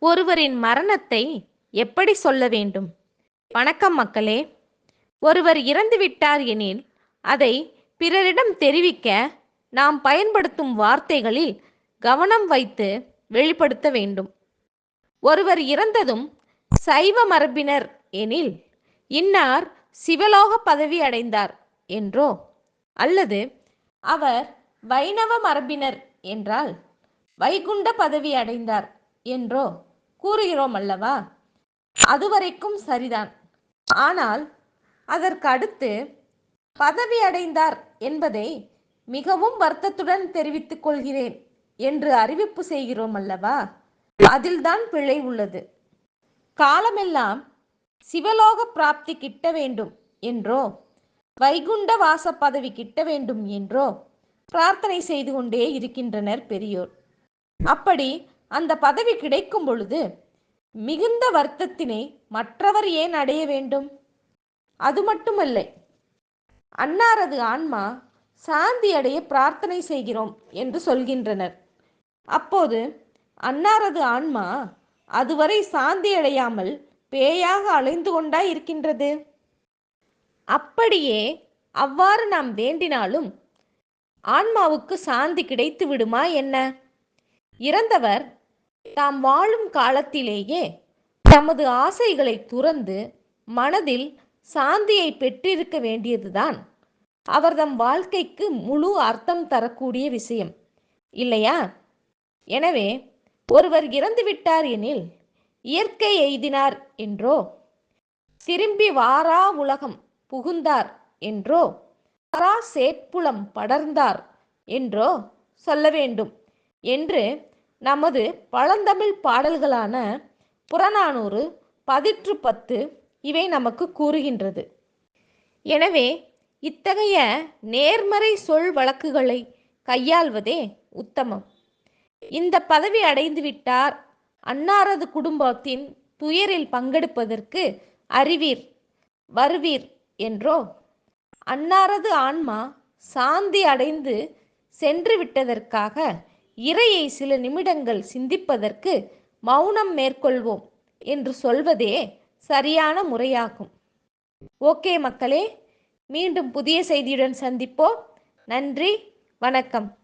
ஒருவரின் மரணத்தை எப்படி சொல்ல வேண்டும்? வணக்கம் மக்களே. ஒருவர் இறந்துவிட்டார் எனில் அதை பிறரிடம் தெரிவிக்க நாம் பயன்படுத்தும் வார்த்தைகளில் கவனம் வைத்து வெளிப்படுத்த வேண்டும். ஒருவர் இறந்ததும் சைவ மரபினர் எனில் இன்னார் சிவலோக பதவி அடைந்தார் என்றோ? அல்லது அவர் வைணவ மரபினர் என்றால் வைகுண்ட பதவி அடைந்தார் என்றோ? கூறுகிறோம் அல்லவா? அதுவரைக்கும் சரிதான். ஆனால் அதற்கு அடுத்து பதவி அடைந்தார் என்பதை மிகவும் வருத்தத்துடன் தெரிவித்துக் கொள்கிறேன் என்று அறிவிப்பு செய்கிறோம் அல்லவா? அதில்தான் பிழை உள்ளது. காலமெல்லாம் சிவலோக பிராப்தி கிட்ட வேண்டும் என்றோ வைகுண்ட வாச பதவி கிட்ட வேண்டும் என்றோ பிரார்த்தனை செய்து கொண்டே இருக்கின்றனர் பெரியோர். அப்படி அந்த பதவி கிடைக்கும் பொழுது மிகுந்த வருத்தத்தினை மற்றவர் ஏன் அடைய வேண்டும்? அது மட்டுமல்ல அன்னாரது ஆன்மா சாந்தி அடைய பிரார்த்தனை செய்கிறோம் என்று சொல்கின்றனர். அப்போது அன்னாரது ஆன்மா அதுவரை சாந்தி அடையாமல் பேயாக அலைந்து கொண்டா இருக்கின்றது. அப்படியே அவ்வாறு நாம் வேண்டினாலும் ஆன்மாவுக்கு சாந்தி கிடைத்து விடுமா என்ன? இறந்தவர் தாம் வாழும் காலத்திலேயே தமது ஆசைகளை துறந்து மனதில் சாந்தியை பெற்றிருக்க வேண்டியதுதான். அவர்தம் வாழ்க்கைக்கு முழு அர்த்தம் தரக்கூடிய விஷயம். இல்லையா? எனவே ஒருவர் இறந்துவிட்டார் எனில் இயற்கை எய்தினார் என்றோ திரும்பி வாரா உலகம் புகுந்தார் என்றோ வாரா சேட்புலம் படர்ந்தார் என்றோ சொல்ல வேண்டும் என்று நமது பழந்தமிழ் பாடல்களான புறநானூறு பதிற்று பத்து இவை நமக்கு கூறுகின்றது. எனவே இத்தகைய நேர்மறை சொல் வழக்குகளை கையாள்வதே உத்தமம். இந்த பதவி அடைந்துவிட்டார் அன்னாரது குடும்பத்தின் துயரில் பங்கெடுப்பதற்கு அறிவீர் வருவீர் என்றோ? அன்னாரது ஆன்மா சாந்தி அடைந்து சென்று விட்டதற்காக இறையை சில நிமிடங்கள் சிந்திப்பதற்கு மௌனம் மேற்கொள்வோம் என்று சொல்வதே சரியான முறையாகும். ஓகே மக்களே மீண்டும் புதிய செய்தியுடன் சந்திப்போம். நன்றி வணக்கம்.